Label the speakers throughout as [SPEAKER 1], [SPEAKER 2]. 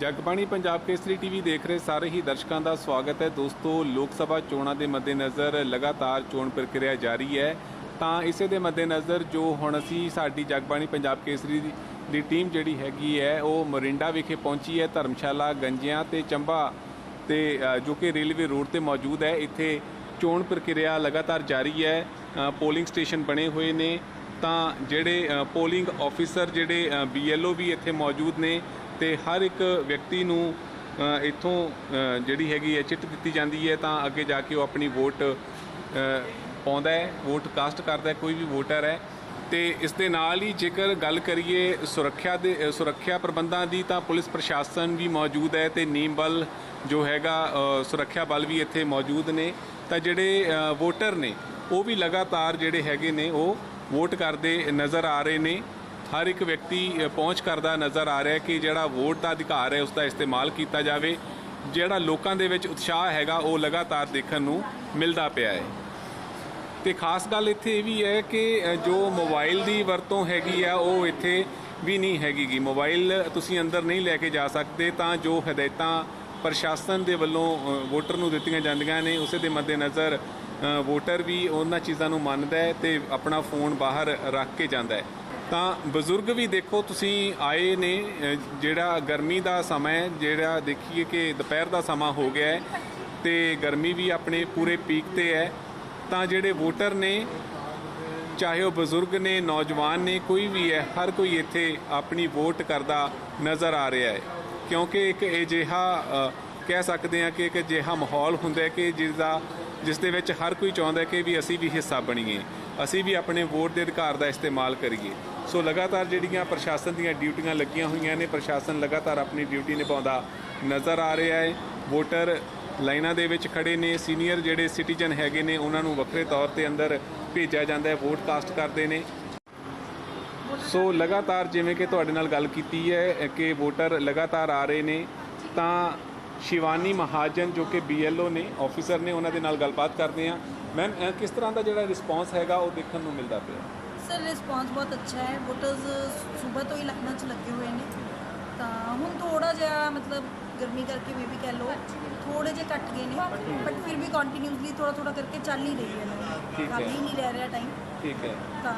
[SPEAKER 1] ਜਗਬਾਣੀ ਪੰਜਾਬ ਕੇਸਰੀ TV ਦੇਖ ਰਹੇ ਸਾਰੇ ਹੀ ਦਰਸ਼ਕਾਂ ਦਾ ਸਵਾਗਤ ਹੈ। ਦੋਸਤੋ, ਲੋਕ ਸਭਾ ਚੋਣਾਂ ਦੇ ਮੱਦੇਨਜ਼ਰ ਲਗਾਤਾਰ ਚੋਣ ਪ੍ਰਕਿਰਿਆ ਜਾਰੀ ਹੈ। ਤਾਂ ਇਸੇ ਦੇ ਮੱਦੇਨਜ਼ਰ ਜੋ ਹੁਣ ਅਸੀਂ ਸਾਡੀ ਜਗਬਾਣੀ ਪੰਜਾਬ ਕੇਸਰੀ ਦੀ- ਟੀਮ ਜਿਹੜੀ ਹੈਗੀ ਹੈ, ਉਹ ਮੋਰਿੰਡਾ ਵਿਖੇ ਪਹੁੰਚੀ ਹੈ। ਧਰਮਸ਼ਾਲਾ, ਗੰਜਿਆਂ ਤੇ ਚੰਬਾ ਤੇ ਜੋ ਕਿ ਰੇਲਵੇ ਰੋਡ ਤੇ ਮੌਜੂਦ ਹੈ। ਇੱਥੇ ਚੋਣ ਪ੍ਰਕਿਰਿਆ ਲਗਾਤਾਰ ਜਾਰੀ ਹੈ। ਪੋਲਿੰਗ ਸਟੇਸ਼ਨ ਬਣੇ ਹੋਏ ਨੇ। ਤਾਂ ਜਿਹੜੇ ਪੋਲਿੰਗ ਆਫੀਸਰ ਜਿਹੜੇ ਬੀਐਲਓ ਵੀ ਇੱਥੇ ਮੌਜੂਦ ਨੇ ਤੇ ਹਰ ਇੱਕ ਵਿਅਕਤੀ ਨੂੰ ਅ, ਇੱਥੋਂ ਜਿਹੜੀ ਹੈਗੀ ਹੈ ਚਿੱਟ ਦਿੱਤੀ ਜਾਂਦੀ ਹੈ ਤਾਂ ਅੱਗੇ ਜਾ ਕੇ ਉਹ ਆਪਣੀ ਵੋਟ ਪਾਉਂਦਾ ਹੈ ਵੋਟ ਕਾਸਟ ਕਰਦਾ ਕੋਈ ਵੀ ਵੋਟਰ ਹੈ। ਤੇ ਇਸ ਦੇ ਨਾਲ ਹੀ ਜੇਕਰ ਗੱਲ ਕਰੀਏ ਸੁਰੱਖਿਆ ਦੇ ਸੁਰੱਖਿਆ ਪ੍ਰਬੰਧਾਂ ਦੀ ਤਾਂ ਪੁਲਿਸ ਪ੍ਰਸ਼ਾਸਨ ਵੀ ਮੌਜੂਦ ਹੈ ਤੇ ਨੀਮ ਬਲ ਜੋ ਹੈਗਾ ਸੁਰੱਖਿਆ ਬਲ ਵੀ ਇੱਥੇ ਮੌਜੂਦ ਨੇ। ਤਾਂ ਜਿਹੜੇ ਵੋਟਰ ਨੇ ਉਹ ਵੀ ਲਗਾਤਾਰ ਜਿਹੜੇ ਹੈਗੇ ਨੇ ਉਹ ਵੋਟ ਕਰਦੇ ਨਜ਼ਰ ਆ ਰਹੇ ਨੇ। ਹਰ ਇੱਕ ਵਿਅਕਤੀ ਪਹੁੰਚ ਕਰਦਾ ਨਜ਼ਰ ਆ ਰਿਹਾ ਹੈ ਕਿ ਜਿਹੜਾ ਵੋਟ ਦਾ ਅਧਿਕਾਰ ਹੈ ਉਸ ਦਾ ਇਸਤੇਮਾਲ ਕੀਤਾ ਜਾਵੇ। ਜਿਹੜਾ ਲੋਕਾਂ ਦੇ ਵਿੱਚ ਉਤਸ਼ਾਹ ਹੈਗਾ, ਉਹ ਲਗਾਤਾਰ ਦੇਖਣ ਨੂੰ ਮਿਲਦਾ ਪਿਆ ਹੈ। ਤੇ ਖਾਸ ਗੱਲ ਇੱਥੇ ਇਹ ਵੀ ਹੈ ਕਿ ਜੋ ਮੋਬਾਈਲ ਦੀ ਵਰਤੋਂ ਹੈਗੀ ਆ, ਉਹ ਇੱਥੇ ਵੀ ਨਹੀਂ ਹੈਗੀਗੀ ਮੋਬਾਈਲ ਤੁਸੀਂ ਅੰਦਰ ਨਹੀਂ ਲੈ ਕੇ ਜਾ ਸਕਦੇ, ਤਾਂ ਜੋ ਹਦਾਇਤਾਂ ਪ੍ਰਸ਼ਾਸਨ ਦੇ ਵੱਲੋਂ ਵੋਟਰ ਨੂੰ ਦਿੱਤੀਆਂ ਜਾਂਦੀਆਂ ਨੇ, ਉਸੇ ਦੇ ਮੱਦੇਨਜ਼ਰ ਵੋਟਰ ਵੀ ਉਹਨਾਂ ਚੀਜ਼ਾਂ ਨੂੰ ਮੰਨਦਾ ਹੈ ਤੇ ਆਪਣਾ ਫੋਨ ਬਾਹਰ ਰੱਖ ਕੇ ਜਾਂਦਾ ਹੈ। ਤਾਂ ਬਜ਼ੁਰਗ ਵੀ ਦੇਖੋ, ਤੁਸੀਂ ਆਏ ਨੇ ਜਿਹੜਾ ਗਰਮੀ ਦਾ ਸਮਾਂ ਹੈ, ਜਿਹੜਾ ਦੇਖੀਏ ਕਿ ਦੁਪਹਿਰ ਦਾ ਸਮਾਂ ਹੋ ਗਿਆ ਹੈ ਤੇ ਗਰਮੀ ਵੀ ਆਪਣੇ ਪੂਰੇ ਪੀਕ ਤੇ ਹੈ, ਤਾਂ ਜਿਹੜੇ ਵੋਟਰ ਨੇ, ਚਾਹੇ ਉਹ ਬਜ਼ੁਰਗ ਨੇ, ਨੌਜਵਾਨ ਨੇ, ਕੋਈ ਵੀ ਹੈ, ਹਰ ਕੋਈ ਇੱਥੇ ਆਪਣੀ ਵੋਟ ਕਰਦਾ ਨਜ਼ਰ ਆ ਰਿਹਾ ਹੈ। ਕਿਉਂਕਿ ਇੱਕ ਅਜਿਹਾ ਕਹਿ ਸਕਦੇ ਹਾਂ ਕਿ ਇੱਕ ਅਜਿਹਾ ਮਾਹੌਲ ਹੁੰਦਾ ਹੈ ਕਿ ਜਿਸ ਦਾ ਜਿਸ ਦੇ ਵਿੱਚ ਹਰ ਕੋਈ ਚਾਹੁੰਦਾ ਹੈ ਕਿ ਵੀ ਅਸੀਂ ਵੀ ਹਿੱਸਾ ਬਣੀਏ, ਅਸੀਂ ਵੀ ਆਪਣੇ ਵੋਟ ਦੇ ਅਧਿਕਾਰ ਦਾ ਇਸਤੇਮਾਲ ਕਰੀਏ। ਸੋ ਲਗਾਤਾਰ ਜਿਹੜੀਆਂ ਪ੍ਰਸ਼ਾਸਨ ਦੀਆਂ ਡਿਊਟੀਆਂ ਲੱਗੀਆਂ ਹੋਈਆਂ ਨੇ, ਪ੍ਰਸ਼ਾਸਨ ਲਗਾਤਾਰ ਆਪਣੀ ਡਿਊਟੀ ਨਿਭਾਉਂਦਾ ਨਜ਼ਰ ਆ ਰਿਹਾ ਹੈ। ਵੋਟਰ ਲਾਈਨਾਂ ਦੇ ਵਿੱਚ ਖੜੇ ਨੇ, ਸੀਨੀਅਰ ਜਿਹੜੇ ਸਿਟੀਜ਼ਨ ਹੈਗੇ ਨੇ, ਉਹਨਾਂ ਨੂੰ ਵੱਖਰੇ ਤੌਰ ਤੇ ਅੰਦਰ ਭੇਜਿਆ ਜਾਂਦਾ ਹੈ, ਵੋਟ ਕਾਸਟ ਕਰਦੇ ਨੇ। ਸੋ ਲਗਾਤਾਰ ਜਿਵੇਂ ਕਿ ਤੁਹਾਡੇ ਨਾਲ ਗੱਲ ਕੀਤੀ ਹੈ ਕਿ ਵੋਟਰ ਲਗਾਤਾਰ ਆ ਰਹੇ ਨੇ, ਤਾਂ ਸ਼ਿਵਾਨੀ ਮਹਾਜਨ ਜੋ ਕਿ ਬੀਐਲਓ ਨੇ ਆਫੀਸਰ ਨੇ ਉਹਨਾਂ ਦੇ ਨਾਲ ਗੱਲਬਾਤ ਕਰਦੇ ਆ ਮੈਮ ਕਿਸ ਤਰ੍ਹਾਂ ਦਾ ਜਿਹੜਾ ਰਿਸਪੌਂਸ ਹੈਗਾ ਉਹ ਦੇਖਣ ਨੂੰ ਮਿਲਦਾ ਪਿਆ?
[SPEAKER 2] ਸਰ ਰਿਸਪੌਂਸ ਬਹੁਤ ਅੱਛਾ ਹੈ। ਵੋਟਰਸ ਸਵੇਰ ਤੋਂ ਹੀ ਲਾਈਨਾਂ 'ਚ ਲੱਗੇ ਹੋਏ ਨੇ। ਤਾਂ ਹੁਣ ਥੋੜਾ ਜਿਹਾ ਮਤਲਬ ਗਰਮੀ ਕਰਕੇ ਵੀ ਵੀ ਕਹਿ ਲਓ ਥੋੜੇ ਜਿਹੇ ਘੱਟ ਗਏ ਨੇ ਬਟ ਫਿਰ ਵੀ ਕੰਟੀਨਿਊਸਲੀ ਥੋੜਾ ਥੋੜਾ ਕਰਕੇ ਚੱਲ ਹੀ ਰਹੀ ਹੈ।
[SPEAKER 1] ਠੀਕ ਹੈ।
[SPEAKER 2] ਨਹੀਂ ਰਹਿ ਰਿਹਾ ਟਾਈਮ
[SPEAKER 1] ਠੀਕ ਹੈ।
[SPEAKER 2] ਤਾਂ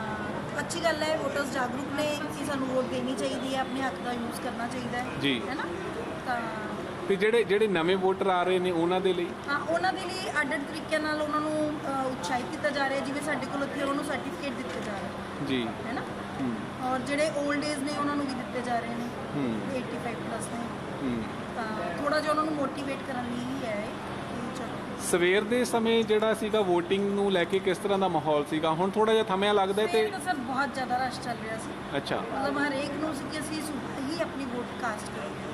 [SPEAKER 2] ਅੱਛੀ ਗੱਲ ਹੈ ਵੋਟਰਸ ਜਾਗਰੂਕ ਨੇ ਕਿ ਸਾਨੂੰ ਵੋਟ ਦੇਣੀ ਚਾਹੀਦੀ ਹੈ ਆਪਣੇ ਹੱਕ ਦਾ ਯੂਜ਼ ਕਰਨਾ ਚਾਹੀਦਾ ਹੈ।
[SPEAKER 1] ਜੀ।
[SPEAKER 2] ਹੈ ਨਾ? ਤਾਂ
[SPEAKER 1] ਤੇ ਜਿਹੜੇ ਜਿਹੜੇ ਨਵੇਂ ਵੋਟਰ ਆ ਰਹੇ ਨੇ ਉਹਨਾਂ ਦੇ ਲਈ?
[SPEAKER 2] ਹਾਂ ਉਹਨਾਂ ਦੇ ਲਈ ਅੱਡ ਅੱਡ ਤਰੀਕਿਆਂ ਨਾਲ ਉਹਨਾਂ ਨੂੰ ਉਤਸ਼ਾਹਿਤ ਕੀਤਾ ਜਾ ਰਿਹਾ ਜਿਵੇਂ ਸਾਡੇ ਕੋਲ ਉੱਥੇ ਉਹਨਾਂ ਸਰਟੀਫਿਕੇਟ ਦਿੱਤੇ ਜਾ ਰਹੇ
[SPEAKER 1] ਜੀ।
[SPEAKER 2] ਹੈ ਨਾ? ਔਰ ਜਿਹੜੇ 올ਡ ਏਜ ਨੇ ਉਹਨਾਂ ਨੂੰ ਵੀ ਦਿੱਤੇ ਜਾ ਰਹੇ ਨੇ
[SPEAKER 1] ਹੂੰ।
[SPEAKER 2] 85 ਪਲੱਸ ਨੇ। ਤਾਂ ਥੋੜਾ ਜਿਹਾ ਉਹਨਾਂ ਨੂੰ ਮੋਟੀਵੇਟ ਕਰਨ ਲਈ ਹੀ ਹੈ
[SPEAKER 1] ਸਵੇਰ ਦੇ ਸਮੇਂ ਜਿਹੜਾ ਸੀਗਾ VOTING ਨੂੰ ਲੈ ਕੇ ਕਿਸ ਤਰ੍ਹਾਂ ਦਾ ਮਾਹੌਲ ਸੀਗਾ? ਹੁਣ ਥੋੜਾ ਜਿਹਾ ਥਮਿਆ ਲੱਗਦਾ
[SPEAKER 2] ਤੇ
[SPEAKER 1] ਤੇ
[SPEAKER 2] ਸਰ ਬਹੁਤ ਜ਼ਿਆਦਾ ਰਸ਼ ਚੱਲ ਰਿਹਾ ਸੀ।
[SPEAKER 1] ਅੱਛਾ।
[SPEAKER 2] ਮਤਲਬ ਹਰੇਕ ਨੂੰ ਸੀ ਕਿ ਅਸੀਂ ਸੁਬਹ ਹੀ ਆਪਣੀ ਵੋਟ ਕਾਸਟ ਕਰੀਏ